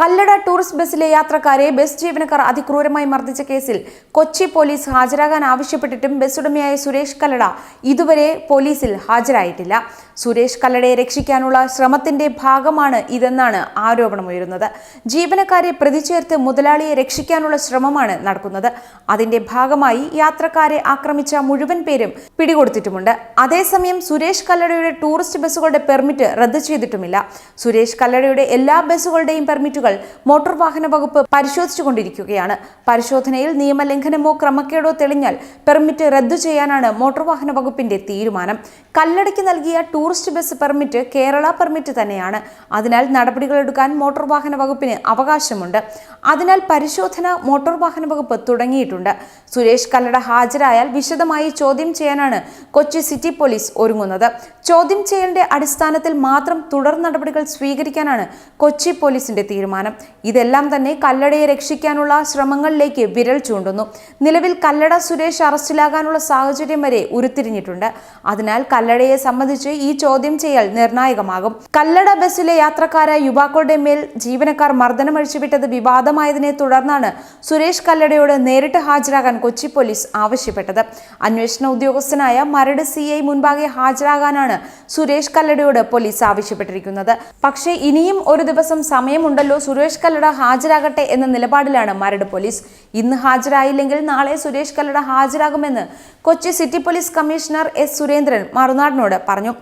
Kallada tourist ബസ്സിലെ യാത്രക്കാരെ bus ജീവനക്കാർ അതിക്രൂരമായി മർദ്ദിച്ച കേസിൽ കൊച്ചി പോലീസ് ഹാജരാകാൻ ആവശ്യപ്പെട്ടിട്ടും ബസ് ഉടമയായ സുരേഷ് കല്ലട ഇതുവരെ പോലീസിൽ ഹാജരായിട്ടില്ല. സുരേഷ് കല്ലടയെ രക്ഷിക്കാനുള്ള ശ്രമത്തിന്റെ ഭാഗമാണ് ഇതെന്നാണ് ആരോപണമുയരുന്നത്. ജീവനക്കാരെ പ്രതിചേർത്ത് മുതലാളിയെ രക്ഷിക്കാനുള്ള ശ്രമമാണ് നടക്കുന്നത്. അതിന്റെ ഭാഗമായി യാത്രക്കാരെ ആക്രമിച്ച മുഴുവൻ പേരും പിടികൊടുത്തിട്ടുമുണ്ട്. അതേസമയം സുരേഷ് കല്ലടയുടെ ടൂറിസ്റ്റ് ബസ്സുകളുടെ പെർമിറ്റ് റദ്ദ് ചെയ്തിട്ടുമില്ല. സുരേഷ് കല്ലടയുടെ എല്ലാ ബസ്സുകളുടെയും പെർമിറ്റുകൾ മോട്ടോർ വാഹന വകുപ്പ് പരിശോധിച്ചുകൊണ്ടിരിക്കുകയാണ്. പരിശോധനയിൽ നിയമലംഘനമോ ക്രമക്കേടോ തെളിഞ്ഞാൽ പെർമിറ്റ് റദ്ദു ചെയ്യാനാണ് മോട്ടോർ വാഹന വകുപ്പിന്റെ തീരുമാനം. കല്ലടയ്ക്ക് നൽകിയ tourist bus permit Kerala permit തന്നെയാണ്. അതിനാൽ നടപടികളെടുക്കാൻ മോട്ടോർ വാഹന വകുപ്പിന് അവകാശമുണ്ട്. അതിനാൽ പരിശോധന മോട്ടോർ വാഹന വകുപ്പ് തുടങ്ങിയിട്ടുണ്ട്. സുരേഷ് കല്ലട ഹാജരായാൽ വിശദമായി ചോദ്യം ചെയ്യാനാണ് കൊച്ചി സിറ്റി പോലീസ് ഒരുങ്ങുന്നത്. ചോദ്യം ചെയ്യലിന്റെ അടിസ്ഥാനത്തിൽ മാത്രം തുടർ നടപടികൾ സ്വീകരിക്കാനാണ് കൊച്ചി പോലീസിന്റെ തീരുമാനം. ഇതെല്ലാം തന്നെ കല്ലടയെ രക്ഷിക്കാനുള്ള ശ്രമങ്ങളിലേക്ക് വിരൽ ചൂണ്ടുന്നു. നിലവിൽ കല്ലട സുരേഷ് അറസ്റ്റിലാകാനുള്ള സാഹചര്യം വരെ ഉരുത്തിരിഞ്ഞിട്ടുണ്ട്. അതിനാൽ കല്ലടയെ സംബന്ധിച്ച് ഈ ചോദ്യം ചെയ്യൽ നിർണായകമാകും. കല്ലട ബസ്സിലെ യാത്രക്കാരായ യുവാക്കളുടെ മേൽ ജീവനക്കാർ മർദ്ദനം അഴിച്ചുവിട്ടത് വിവാദമായതിനെ തുടർന്നാണ് സുരേഷ് കല്ലടയോട് നേരിട്ട് ഹാജരാകാൻ കൊച്ചി പോലീസ് ആവശ്യപ്പെട്ടത്. അന്വേഷണ ഉദ്യോഗസ്ഥനായ മരട് സി ഐ മുൻപാകെ ഹാജരാകാനാണ് സുരേഷ് കല്ലടയോട് പോലീസ് ആവശ്യപ്പെട്ടിരിക്കുന്നത്. പക്ഷേ ഇനിയും ഒരു ദിവസം സമയമുണ്ടല്ലോ സുരേഷ് കല്ലട ഹാജരാകട്ടെ എന്ന നിലപാടിലാണ് മരട് പോലീസ്. ഇന്ന് ഹാജരായില്ലെങ്കിൽ നാളെ Suresh Kallada ഹാജരാകുമെന്ന് Kochi city police commissioner S Surendran മറുനാടിനോട് പറഞ്ഞു.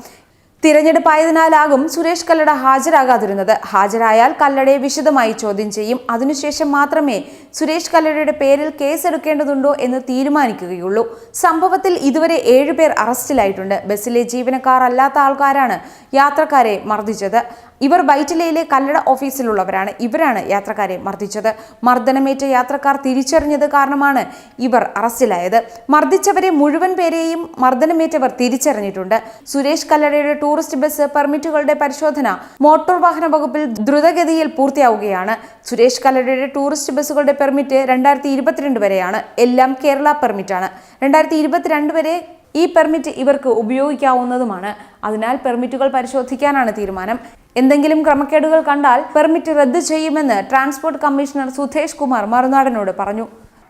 തിരഞ്ഞെടുപ്പായതിനാലാകും സുരേഷ് കല്ലട ഹാജരാകാതിരുന്നത്. ഹാജരായാൽ കല്ലടയെ വിശദമായി ചോദ്യം ചെയ്യും. അതിനുശേഷം മാത്രമേ സുരേഷ് കല്ലടയുടെ പേരിൽ കേസെടുക്കേണ്ടതുണ്ടോ എന്ന് തീരുമാനിക്കുകയുള്ളൂ. സംഭവത്തിൽ ഇതുവരെ ഏഴുപേർ അറസ്റ്റിലായിട്ടുണ്ട്. ബസ്സിലെ ജീവനക്കാർ അല്ലാത്ത ആൾക്കാരാണ് യാത്രക്കാരെ മർദ്ദിച്ചത്. ഇവർ വൈറ്റിലയിലെ കല്ലട ഓഫീസിലുള്ളവരാണ്. ഇവരാണ് യാത്രക്കാരെ മർദ്ദിച്ചത്. മർദ്ദനമേറ്റ യാത്രക്കാർ തിരിച്ചറിഞ്ഞത് കാരണമാണ് ഇവർ അറസ്റ്റിലായത്. മർദ്ദിച്ചവരെ മുഴുവൻ പേരെയും മർദ്ദനമേറ്റവർ തിരിച്ചറിഞ്ഞിട്ടുണ്ട്. സുരേഷ് കല്ലടയുടെ ടൂറിസ്റ്റ് ബസ് പെർമിറ്റുകളുടെ പരിശോധന മോട്ടോർ വാഹന വകുപ്പിൽ ദ്രുതഗതിയിൽ പൂർത്തിയാവുകയാണ്. സുരേഷ് കല്ലടയുടെ ടൂറിസ്റ്റ് ബസ്സുകളുടെ പെർമിറ്റ് രണ്ടായിരത്തി ഇരുപത്തിരണ്ട് വരെയാണ്. എല്ലാം കേരള പെർമിറ്റാണ്. രണ്ടായിരത്തി ഇരുപത്തിരണ്ട് വരെ ഈ പെർമിറ്റ് ഇവർക്ക് ഉപയോഗിക്കാവുന്നതുമാണ്. അതിനാൽ പെർമിറ്റുകൾ പരിശോധിക്കാനാണ് തീരുമാനം. എന്തെങ്കിലും ക്രമക്കേടുകൾ കണ്ടാൽ പെർമിറ്റ് റദ്ദ് ചെയ്യുമെന്ന് ട്രാൻസ്പോർട്ട് കമ്മീഷണർ സുധേഷ് കുമാർ മറുനാടനോട് പറഞ്ഞു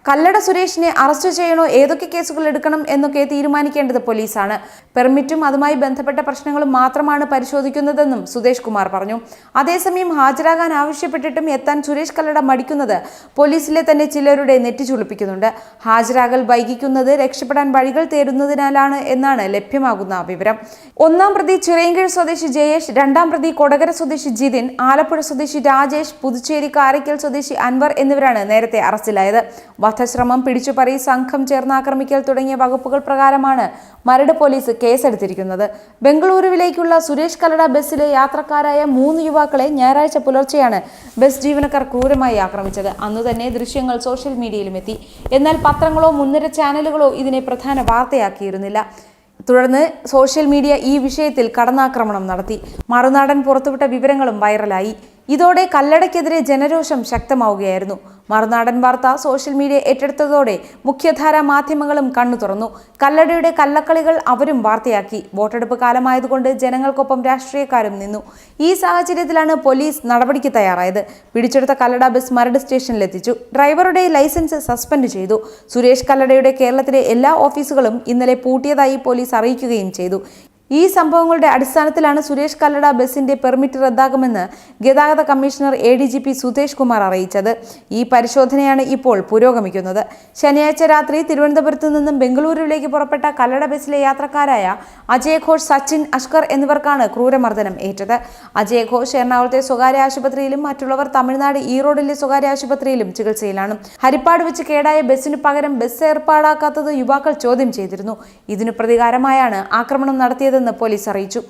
കല്ലട സുരേഷിനെ അറസ്റ്റ് ചെയ്യണോ? ഏതൊക്കെ കേസുകൾ എടുക്കണം എന്നൊക്കെ തീരുമാനിക്കേണ്ടത് പോലീസാണ്. പെർമിറ്റും അതുമായി ബന്ധപ്പെട്ട പ്രശ്നങ്ങളും മാത്രമാണ് പരിശോധിക്കുന്നതെന്നും സുദേഷ് കുമാർ പറഞ്ഞു. അതേസമയം ഹാജരാകാൻ ആവശ്യപ്പെട്ടിട്ടും എത്താൻ സുരേഷ് കല്ലട മടിക്കുന്നത് പോലീസിലെ തന്നെ ചിലരുടെ നെറ്റിച്ചുളിപ്പിക്കുന്നുണ്ട് ഹാജരാകൽ വൈകിക്കുന്നത് രക്ഷപ്പെടാൻ വഴികൾ തേടുന്നതിനാലാണ് എന്നാണ് ലഭ്യമാകുന്ന വിവരം. ഒന്നാം പ്രതി ചിറയൻകീഴ് സ്വദേശി ജയേഷ് രണ്ടാം പ്രതി കൊടകര സ്വദേശി ജിതിൻ ആലപ്പുഴ സ്വദേശി രാജേഷ് പുതുച്ചേരി കാരയ്ക്കൽ സ്വദേശി അൻവർ എന്നിവരാണ് നേരത്തെ അറസ്റ്റിലായത്. വധശ്രമം പിടിച്ചുപറി സംഘം ചേർന്ന് ആക്രമിക്കൽ തുടങ്ങിയ വകുപ്പുകൾ പ്രകാരമാണ് മരട് പോലീസ് കേസെടുത്തിരിക്കുന്നത്. ബംഗളൂരുവിലേക്കുള്ള സുരേഷ് കലട ബസ്സിലെ യാത്രക്കാരായ മൂന്ന് യുവാക്കളെ ഞായറാഴ്ച പുലർച്ചെയാണ് ബസ് ജീവനക്കാർ ക്രൂരമായി ആക്രമിച്ചത്. അന്നു തന്നെ ദൃശ്യങ്ങൾ സോഷ്യൽ മീഡിയയിലും എത്തി. എന്നാൽ പത്രങ്ങളോ മുൻനിര ചാനലുകളോ ഇതിനെ പ്രധാന വാർത്തയാക്കിയിരുന്നില്ല. തുടർന്ന് സോഷ്യൽ മീഡിയ ഈ വിഷയത്തിൽ കടന്നാക്രമണം നടത്തി. മറുനാടൻ പുറത്തുവിട്ട വിവരങ്ങളും വൈറലായി. ഇതോടെ കല്ലടയ്ക്കെതിരെ ജനരോഷം ശക്തമാവുകയായിരുന്നു. മറുനാടൻ വാർത്ത സോഷ്യൽ മീഡിയ ഏറ്റെടുത്തതോടെ മുഖ്യധാരാ മാധ്യമങ്ങളും കണ്ണു തുറന്നു. കല്ലടയുടെ കല്ലക്കളികൾ അവരും വാർത്തയാക്കി. വോട്ടെടുപ്പ് കാലമായതുകൊണ്ട് ജനങ്ങൾക്കൊപ്പം രാഷ്ട്രീയക്കാരും നിന്നു. ഈ സാഹചര്യത്തിലാണ് പോലീസ് നടപടിക്ക് തയ്യാറായത്. പിടിച്ചെടുത്ത കല്ലട ബസ് മരട് സ്റ്റേഷനിലെത്തിച്ചു. ഡ്രൈവറുടെ ലൈസൻസ് സസ്പെൻഡ് ചെയ്തു. സുരേഷ് കല്ലടയുടെ കേരളത്തിലെ എല്ലാ ഓഫീസുകളും ഇന്നലെ പൂട്ടിയതായി പോലീസ് അറിയിക്കുകയും ചെയ്തു. ഈ സംഭവങ്ങളുടെ അടിസ്ഥാനത്തിലാണ് സുരേഷ് കല്ലട ബസിന്റെ പെർമിറ്റ് റദ്ദാക്കുമെന്ന് ഗതാഗത commissioner A D G P Sudhesh Kumar അറിയിച്ചത്. ഈ പരിശോധനയാണ് ഇപ്പോൾ പുരോഗമിക്കുന്നത്. ശനിയാഴ്ച രാത്രി തിരുവനന്തപുരത്ത് നിന്നും ബംഗളൂരുവിലേക്ക് പുറപ്പെട്ട കല്ലട ബസിലെ യാത്രക്കാരായ അജയ് ഘോഷ് സച്ചിൻ അഷ്കർ എന്നിവർക്കാണ് ക്രൂരമർദ്ദനം ഏറ്റത്. അജയ് ഘോഷ് എറണാകുളത്തെ സ്വകാര്യ ആശുപത്രിയിലും മറ്റുള്ളവർ തമിഴ്നാട് ഈറോഡിലെ സ്വകാര്യ ആശുപത്രിയിലും ചികിത്സയിലാണ്. ഹരിപ്പാട് വെച്ച് കേടായ ബസ്സിന് പകരം ബസ് ഏർപ്പാടാക്കാത്തത് യുവാക്കൾ ചോദ്യം ചെയ്തിരുന്നു. ഇതിനു പ്രതികാരമായാണ് ആക്രമണം നടത്തിയതെന്ന് പോലീസ് അറിയിച്ചു